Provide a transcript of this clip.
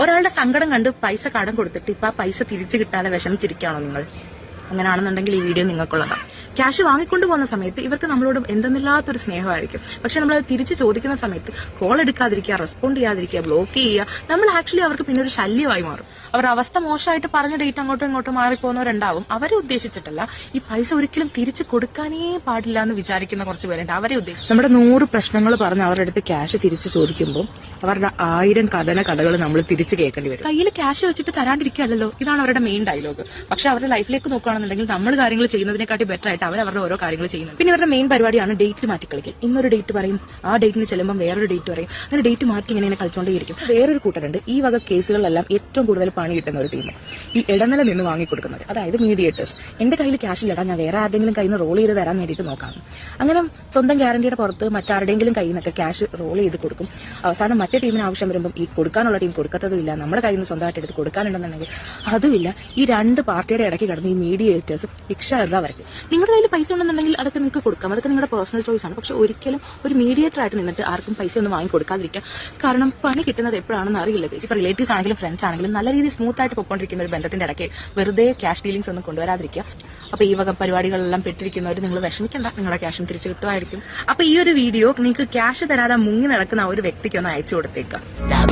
ഒരാളുടെ സങ്കടം കണ്ട് പൈസ കടം കൊടുത്തിട്ട് ഇപ്പൊ ആ പൈസ തിരിച്ചു കിട്ടാതെ വിഷമിച്ചിരിക്കുകയാണോ നിങ്ങൾ? അങ്ങനെയാണെന്നുണ്ടെങ്കിൽ ഈ വീഡിയോ നിങ്ങൾക്കുള്ളതാണ്. ക്യാഷ് വാങ്ങിക്കൊണ്ട് പോകുന്ന സമയത്ത് ഇവർക്ക് നമ്മളോട് എന്തെന്നില്ലാത്തൊരു സ്നേഹമായിരിക്കും. പക്ഷെ നമ്മൾ അത് തിരിച്ച് ചോദിക്കുന്ന സമയത്ത് കോൾ എടുക്കാതിരിക്കുക റെസ്പോണ്ട് ചെയ്യാതിരിക്കുക ബ്ലോക്ക് ചെയ്യുക നമ്മൾ ആക്ച്വലി അവർക്ക് പിന്നെ ഒരു ശല്യമായി മാറും. അവർ അവസ്ഥ മോശമായിട്ട് പറഞ്ഞ ഡേറ്റ് അങ്ങോട്ടും ഇങ്ങോട്ടും മാറിപ്പോകുന്നവരുണ്ടാവും. അവരെ ഉദ്ദേശിച്ചിട്ടല്ല ഈ പൈസ ഒരിക്കലും തിരിച്ച് കൊടുക്കാനേ പാടില്ല എന്ന് വിചാരിക്കുന്ന കുറച്ച് പേരുണ്ട്. അവരെ ഉദ്ദേശിച്ചു നമ്മുടെ നൂറ് പ്രശ്നങ്ങൾ പറഞ്ഞ് അവരുടെ അടുത്ത് ക്യാഷ് തിരിച്ച് ചോദിക്കുമ്പോൾ അവരുടെ ആയിരം കഥന കഥകൾ നമ്മൾ തിരിച്ചു കേൾക്കേണ്ടി വരും. കയ്യിൽ ക്യാഷ് വെച്ചിട്ട് തരാണ്ടിരിക്കുകയല്ലോ ഇതാണ് അവരുടെ മെയിൻ ഡയലോഗ് പക്ഷെ അവരുടെ ലൈഫിലേക്ക് നോക്കുകയാണെന്നുണ്ടെങ്കിൽ നമ്മൾ കാര്യങ്ങൾ ചെയ്യുന്നതിനെക്കാട്ടി ബെറ്റർ ആയിട്ട് അവർ അവരുടെ ഓരോ കാര്യങ്ങൾ ചെയ്യുന്നത് പിന്നെ അവരുടെ മെയിൻ പരിപാടിയാണ് ഡേറ്റ് മാറ്റി കളിക്കൽ ഇന്നൊരു ഡേറ്റ് പറയും ആ ഡേറ്റിന് ചെല്ലുമ്പോൾ വേറൊരു ഡേറ്റ് പറയും. അങ്ങനെ ഡേറ്റ് മാറ്റി ഇങ്ങനെ ഇങ്ങനെ കളിച്ചോണ്ടേയിരിക്കും. വേറൊരു കൂട്ടരുണ്ട്. ഈ വക കേസുകളിലെല്ലാം ഏറ്റവും കൂടുതൽ പണി കിട്ടുന്ന ഒരു ടീം ഈ ഇടനില നിന്ന് വാങ്ങിക്കൊടുക്കുന്നവർ അതായത് മീഡിയേറ്റേഴ്സ് എന്റെ കയ്യിൽ ക്യാഷ് ഇല്ലടാ ഞാൻ വേറെ ആരുടെങ്കിലും കയ്യിൽ നിന്ന് റോൾ ചെയ്ത് തരാൻ വേണ്ടിയിട്ട് നോക്കാം. അങ്ങനെ സ്വന്തം ഗ്യാരണ്ടിയുടെ പുറത്ത് മറ്റാരുടെങ്കിലും കയ്യിൽ നിന്നൊക്കെ ക്യാഷ് റോൾ ചെയ്ത് കൊടുക്കും. അവസാനം മറ്റേ ടീമിന് ആവശ്യം വരുമ്പോൾ ഈ കൊടുക്കാനുള്ള ടീം കൊടുക്കത്തതും ഇല്ല നമ്മുടെ കയ്യിൽ നിന്ന് സ്വന്തമായിട്ട് എടുത്ത് കൊടുക്കാനുണ്ടെന്നുണ്ടെങ്കിൽ അതുമില്ല. ഈ രണ്ട് പാർട്ടിയുടെ ഇടയ്ക്ക് കിടന്ന് ഈ മീഡിയേറ്റേഴ്സ് ഭിക്ഷ എഴുതാ വരയ്ക്കും നിങ്ങളുടെ കയ്യിൽ പൈസ ഉണ്ടെന്നുണ്ടെങ്കിൽ അതൊക്കെ നിങ്ങൾക്ക് കൊടുക്കാം. അതൊക്കെ നിങ്ങളുടെ പേഴ്സണൽ ചോയ്സ് ആണ്. പക്ഷെ ഒരിക്കലും ഒരു മീഡിയേറ്റർ ആയിട്ട് നിന്നിട്ട് ആർക്കും പൈസ ഒന്നും വാങ്ങി കൊടുക്കാതിരിക്കാം കാരണം പണി കിട്ടുന്നത് എപ്പോഴാണെന്ന് അറിയില്ല ഇപ്പൊ റിലേറ്റീവ്സ് ആണെങ്കിലും ഫ്രണ്ട്സ് ആണെങ്കിലും നല്ല രീതിയിൽ സ്മൂത്ത് ആയിട്ട് പൊക്കോണ്ടിരിക്കുന്ന ഒരു ബന്ധത്തിന്റെ ഇടയ്ക്ക് വെറുതെ ക്യാഷ് ഡീലിംഗ്സ് ഒന്നും കൊണ്ടുവരാതിരിക്കുക. അപ്പൊ ഈ വക പരിപാടികളെല്ലാം പെട്ടിരിക്കുന്നവർ നിങ്ങൾ വിഷമിക്കണ്ട. നിങ്ങളുടെ ക്യാഷും തിരിച്ചു കിട്ടുമായിരിക്കും. അപ്പൊ ഈ ഒരു വീഡിയോ നിങ്ങൾക്ക് ക്യാഷ് തരാതെ മുങ്ങി നടക്കുന്ന ഒരു വ്യക്തിക്ക് ഒന്ന് അയച്ചു Norteca. La